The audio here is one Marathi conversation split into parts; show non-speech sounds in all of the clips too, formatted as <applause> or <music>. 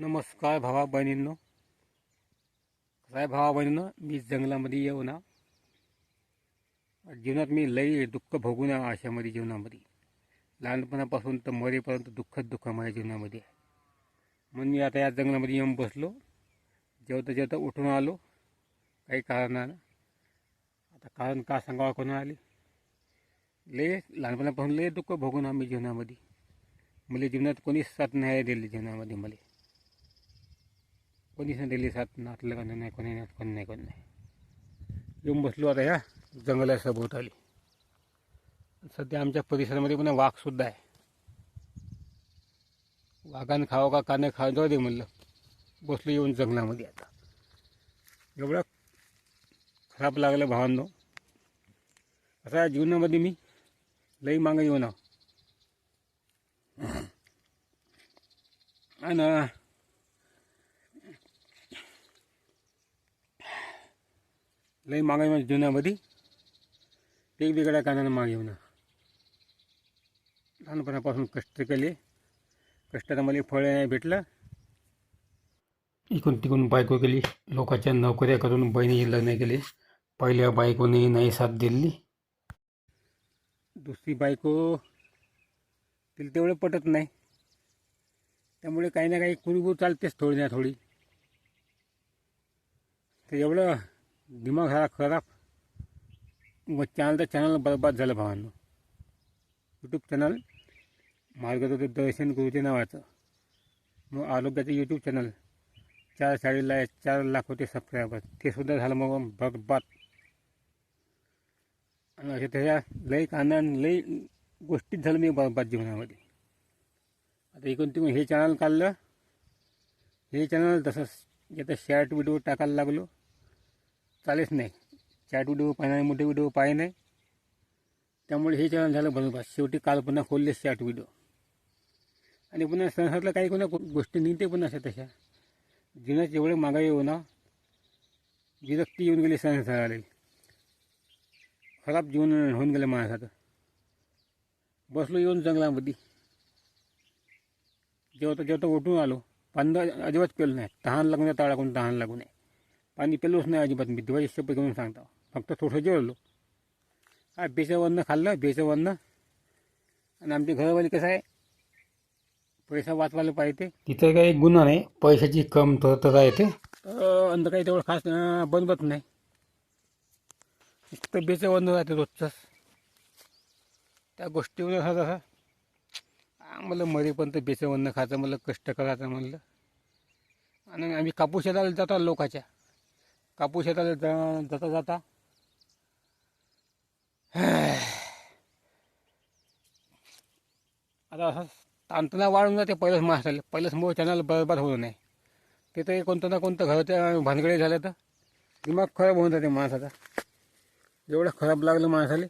नमस्कार भावा बहिणींनो. काय भावा बहिणींनो मी जंगलामध्ये येऊ ना. जीवनात मी लई दुःख भोगून ना आशामध्ये जीवनामध्ये. लहानपणापासून तर मरेपर्यंत दुःखच दुःख माझ्या जीवनामध्ये आहे. म्हणून मी आता या जंगलामध्ये येऊन बसलो. जेवता जेवता उठून आलो. काही कारणानं. आता कारण का सांगावं कोणा आले? लय लहानपणापासून लय दुःख भोगून आम्ही जीवनामध्ये. मला जीवनात कोणीच साथ नाही दिली जीवनामध्ये मला. कोणीच दिली साथ नातलं का नाही कोणी नाही कोणी नाही कोणी नाही. येऊन बसलो आता या जंगलाच्या सभोवताली सध्या आमच्या परिसरामध्ये पुन्हा वाघसुद्धा आहे. वाघानं खावं का कानं खावं जाऊ दे म्हणलं. बसलो येऊन जंगलामध्ये आता. एवढं खराब लागलं भावांनो. असा जीवनामध्ये मी लई मागं येऊन आहो <clears throat> लई मागे माझ्या जीवनामध्ये वेगवेगळ्या कारणानं मागे येऊन लहानपणापासून कष्ट केले. कष्टाचं मला फळ नाही भेटलं. इकडून तिकडून बायको केली. लोकांच्या नोकऱ्या करून बहिणीचे लग्न केले. पहिल्या बायकोने नाही साथ दिली. दुसरी बायको तिला तेवढं पटत नाही. त्यामुळे काही ना काही कुरबूर चालतेच थोडी ना थोडी. तर एवढं दिमाग झाला खराब. मग चॅनलचं चॅनल बरबाद झालं भावांनो. यूट्यूब चॅनल मार्गदर्शन दर्शन गुरुचे नावाचं. मग आरोग्याचं यूट्यूब चॅनल चार साडीला चार लाख होते सबस्क्रायबर ते सुद्धा झालं मग बरबाद. आणि असे त्याच्या लई कानान लई गोष्टीत झालं मी बरबाद जीवनामध्ये. आता इकडून तिकडून हे चॅनल काढलं. हे चॅनल तसंच आता शॉर्ट व्हिडिओ टाकायला लागलो चालेच नाही. चॅट व्हिडिओ पाहिजे मोठे व्हिडिओ पाहिजे नाही. त्यामुळे हे चॅनल झालं बरोबर शेवटी काल पुन्हा खोलले चॅट व्हिडिओ. आणि पुन्हा संसारातल्या काही कोणा गोष्टी निघते पुन्हा अशा तशा. जीवनात एवढे मागाई येऊ ना विरक्ती येऊन गेली संसाराला. खराब जीवन होऊन गेलं माणसाचं. बसलो येऊन जंगलामध्ये. जेवता जेवता उठून आलो. पंधरा अजिबात पेलो नाही. तहान लागून तळा कोण तहान लागू नये पाणी पेलोच नाही अजिबात मी दिवाळी शपथ घेऊन सांगतो. फक्त थोडंसं जेवलो. हा बेचवन्न खाल्लं बेचवन्न आणि आमच्या घरावाली कसं आहे? पैसा वाचवायला पाहिजे. तिथं काही गुन्हा नाही. पैशाची कम तर येते. अंध काही तेवढं खास बनवत नाही. नुसतं बेचवन्न राहते रोजचंच. त्या गोष्टीवर असं तसं आ, मला मरेपर्यंत बेचवन्न खायचं मला कष्ट करायचं म्हणलं. आणि आम्ही कापूस शेताला जातो लोकाच्या. कापूस शेताला जा जाता जाता. आता असं ताणतणा वाढून जाते पहिलंच माणसाला पहिलंच मुळे चॅनल बरबाद होऊ नये. तिथे कोणतं ना कोणतं घराच्या भानगडे झालं तर दिमाग खराब होऊन जाते माणसाचा. एवढं खराब लागलं माणसाला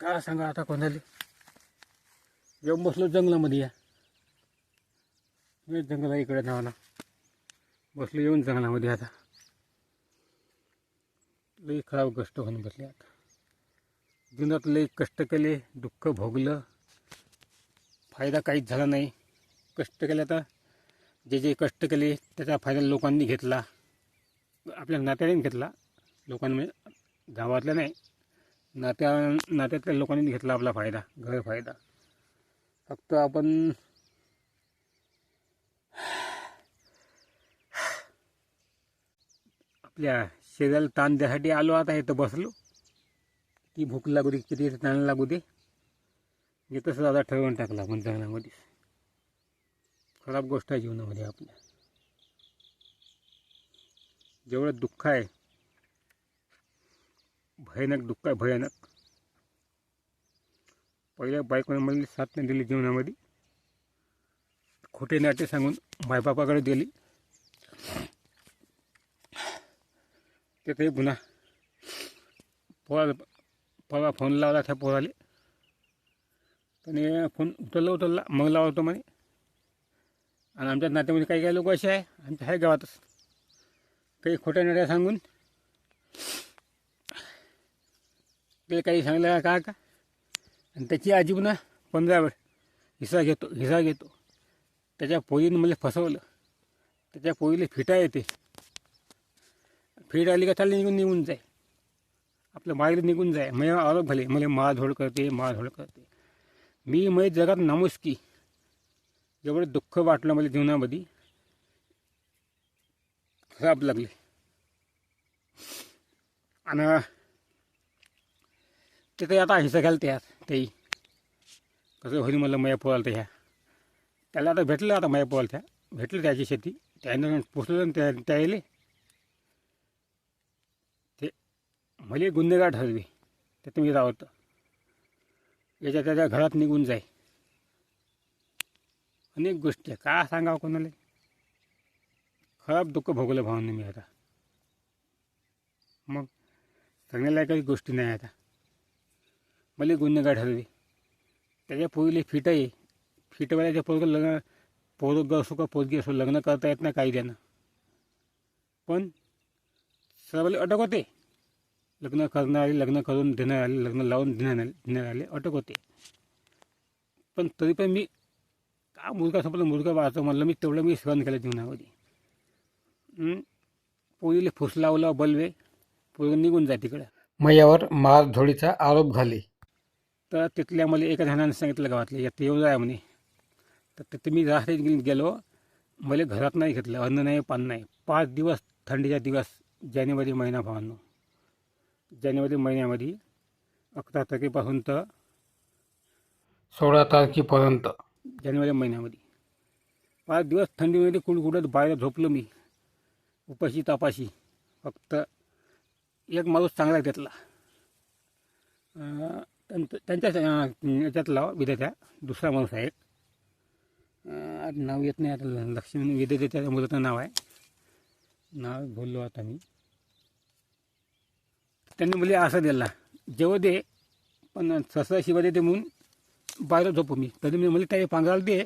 काय सांगा आता कोणाला? येऊन बसलो जंगलामध्ये या. मी जंगला इकडे धावना बसलो येऊन जंगलामध्ये आता. लई खराब गोष्ट होऊन बसली जीवनात लई कष्ट केले दुःख भोगलं. फायदा काहीच झाला नाही. कष्ट केले तर जे जे कष्ट केले त्याचा फायदा लोकांनी घेतला. आपल्या नात्याने घेतला. लोकांनी गावातल्या नाही. नात्या नात्यातल्या लोकांनी घेतला आपला फायदा घर फायदा. फक्त आपण आपल्या शरीराला ताण द्यासाठी आलो आता इथं बसलो. किती भूक लागू दे किती ताण लागू दे. हे तसं आता ठरवून टाकलं आपण जगण्यामध्ये खराब गोष्ट आहे जीवनामध्ये आपल्या. जेवढं दुःख आहे भयानक दुःख आहे भयानक. पहिल्या बायकोने मला साथ नाही दिली जीवनामध्ये. खोटे नाटे सांगून मायबापाकडे दिली तिथे पुन्हा पोरा फोन लावला त्या पोराले. त्याने फोन उचलला उचलला मग लावतो म्हणे. आणि आमच्या नात्यामध्ये काही काही लोक असे आहे आमच्या आहे गावातच. काही खोट्या नड्या सांगून. ते काही सांगलं का का? आणि त्याची आजी पुन्हा पंधरा वेळ हिसा घेतो हिसा घेतो. त्याच्या पोरीनं मला फसवलं. त्याच्या पोईले फिटा येते. फिट आली का चालली निघून निघून जाय. आपलं बाहेर निघून जाय. मग आरोप भले. मला माळधोड करते माळधोड करते. मी मय जगात नामुष्की एवढं दुःख वाटलं मला जीवनामध्ये. खराब लागले. आणि ते काही आता हिस्सा घ्याल त्यात तेही कसं होईल मला मया पोहाल ह्या. त्याला आता भेटलं आता मया पोहाल त्या भेटलं त्याची शेती. त्यानं पोचलं त्या त्याले ते मला गुन्हेगार ठरवे ते तुम्ही रावतं. याच्या त्याच्या घरात निघून जाई. अनेक गोष्टी आहे. का सांगावं कोणाला? खराब दुःख भोगलं भावने मी आता. मग सांगण्याला काही गोष्टी नाही आता. मला गुन्हेगार ठरवे. त्याच्या पोरीले फिट आहे फिटवाल्याच्या पोरगं लग्न पोरग असो का पोरगी असो लग्न करता येत नाही कायद्यानं. पण सर्वाला अटक होते. लग्न करणारे लग्न करून देणारे लग्न लावून देणारे देणारे अटक होते. पण तरी पण मी का मुलगा संपला मुलगा वाचतो म्हणलं मी तेवढं मी सहन केलं जीवनामध्ये. हं? पोरीले फुस लावला बलवे पोरगं निघून जाय तिकडं. मयावर मारधोडीचा आरोप घाले. तर तिथल्या मला एका जणाने सांगितलं गावातले यात येऊ जाय म्हणे. तर तिथे मी राहते गेलो. मला घरात नाही घेतलं अन्न नाही पान नाही. पाच दिवस थंडीचा दिवस जानेवारी महिना भावांनो. जानेवारी महिन्यामध्ये अकरा तारखेपासून तर सोळा तारखेपर्यंत. जानेवारी महिन्यामध्ये. पाच दिवस थंडीमध्ये कुडकुडत बाहेर झोपलो मी. उपाशी तापाशी. फक्त एक माणूस चांगला आहे त्यातला. अं, त्यांचं- त्यांच्याच अं, याच्यातला विद्यार्थ्या दुसरा माणूस आहे. नाव येत नाही आता. लक्ष्मी विद्यार्थ्या त्याच्या मुलाचं नाव आहे. नाव बोललो आता मी. त्यांनी मुली असं दिला जेव्हा दे पण ससा शिवा देते म्हणून बाहेर झोपू मी. तरी मी मुली त्या पांघराला दे.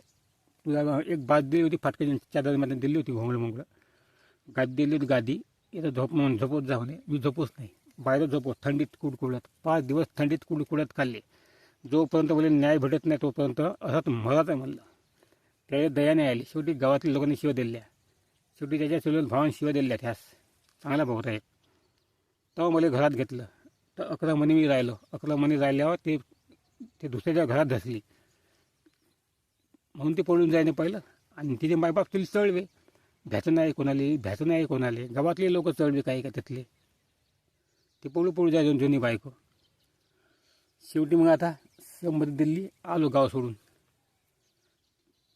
तुला एक बाद दिली होती फाटक्याची चादरमध्ये दिली होती घोंगडं मोंगडं. गादी दिली होती गादी. इथं झोप म्हणून झोपत जाऊ नये मी झोपूच नाही. बाहेर झोपू थंडीत कुडकुडत. पाच दिवस थंडीत कुडकुडत खाल्ले. जोपर्यंत बोले न्याय भेटत नाही तोपर्यंत असंच मरत आहे म्हणलं. त्याच्या दया नाही आली. शेवटी गावातील लोकांनी शिव दिल्या. शेवटी त्याच्या चुलत भावाने शिव दिल्या त्यास. चांगला भाऊ आहे तेव्हा मला घरात घेतलं. तर अकरा महिने मी राहिलो. अकरा महिने राहिल्यावर ते ते दुसऱ्याच्या घरात धसली. म्हणून ते पळून जायने पाहिलं. आणि तिथे मायबाप तुला चळवे. भ्याचं नाही कोणाले भ्याचं नाही कोणाले. गावातले लोक चढवे काही का त्यातले. ते पळू पळू जाय दोन जुनी बायको. शेवटी मग आता संमती दिल्ली आलो गाव सोडून.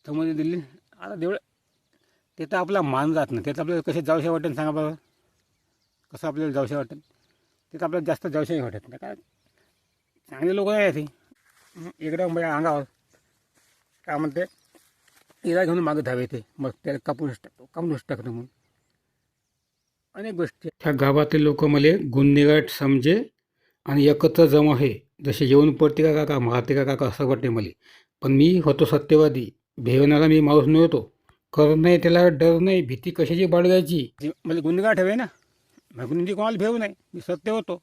संमती दिल्ली आता देवळ ते तर आपला मान जात नाही. त्यात आपल्याला कसे जाऊशा वाटेल सांगा बरं. कसं आपल्याला जाऊशा वाटेल ते तर आपल्याला जास्त जाऊशाही वाटत नाही. काय? चांगले लोक आहे ते. एकदम माझ्या अंगावर. काय म्हणते? इरा घेऊन मागं धावे ते. मग त्याला कापूनच टाकतो कापूनच टाकतो म्हणून. अनेक गोष्टी. त्या गावातील लोक मला गुन्हेगार समजे आणि एकत्र जमा हे. जसे येऊन पडते का काका मारते का काका असं वाटते मला. पण मी होतो सत्यवादी. भेवणारा मी माणूस नव्हतो. कर नाही त्याला डर नाही भीती कशाची बाळगायची? मला गुन्हेगार ठेवे ना. मग कोणाला भेव नाही मी सत्य होतो.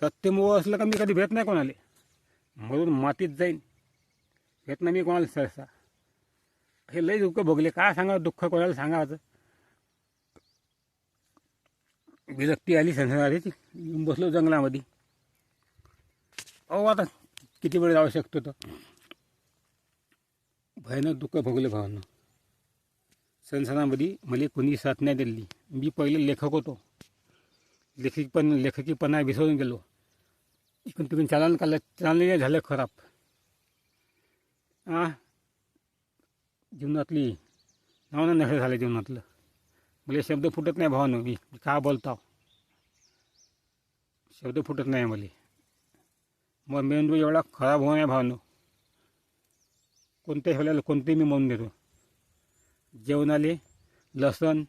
सत्य मोह असलं का मी कधी भेट नाही कोणाला. म्हणून मातीत जाईन. भेट नाही मी कोणाला सहसा. हे लई दुःख भोगले. काय सांगा दुःख कोणाला सांगायचं विरक्ती आली संसाराची. बसलो जंगलामध्ये. अहो आता किती वेळ जाऊ शकतो तर? भयानक दुःख भोगले भावानं. संसारामध्ये मला कोणी साथ नाही दिली. मी पहिले लेखक होतो. लेखकी पण लेखकीपणा विसरून गेलो. इकडून तिकडून चालन काढलं चालणे झालं खराब. आ? जीवनातली नावनं नशा झालं जीवनातलं. मला शब्द फुटत नाही भावानं मी का बोलताव? शब्द फुटत नाही मला. मग मेंदू एवढा खराब होऊ नये भावानं. कोणत्याही वेळेला कोणतेही मी म्हणून देतो. जेवणाले लसण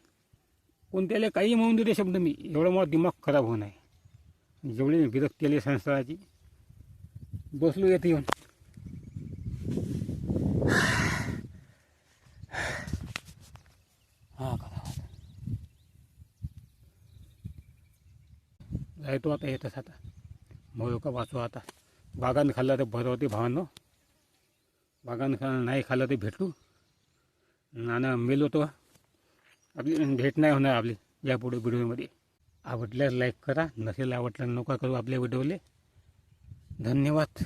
कोणत्याला काही म्हणून देते शब्द मी एवढं मला दिमाग खराब होऊ नये जेवढी विरक्ती आली संसाराची बसलो येते येऊन. हा का जायतो आता येतच आता. मग का वाचू आता. बागान खाल्लं तर बरं होते भावानं. बागान खाल्लं नाही खाल्लं ते भेटू. नाना मेलो तो. आपली भेट नाही होणार आपली यापुढे व्हिडिओमध्ये. आवडल्यास लाईक करा नसेल आवडल्यास नका करू आपल्या व्हिडिओले. धन्यवाद.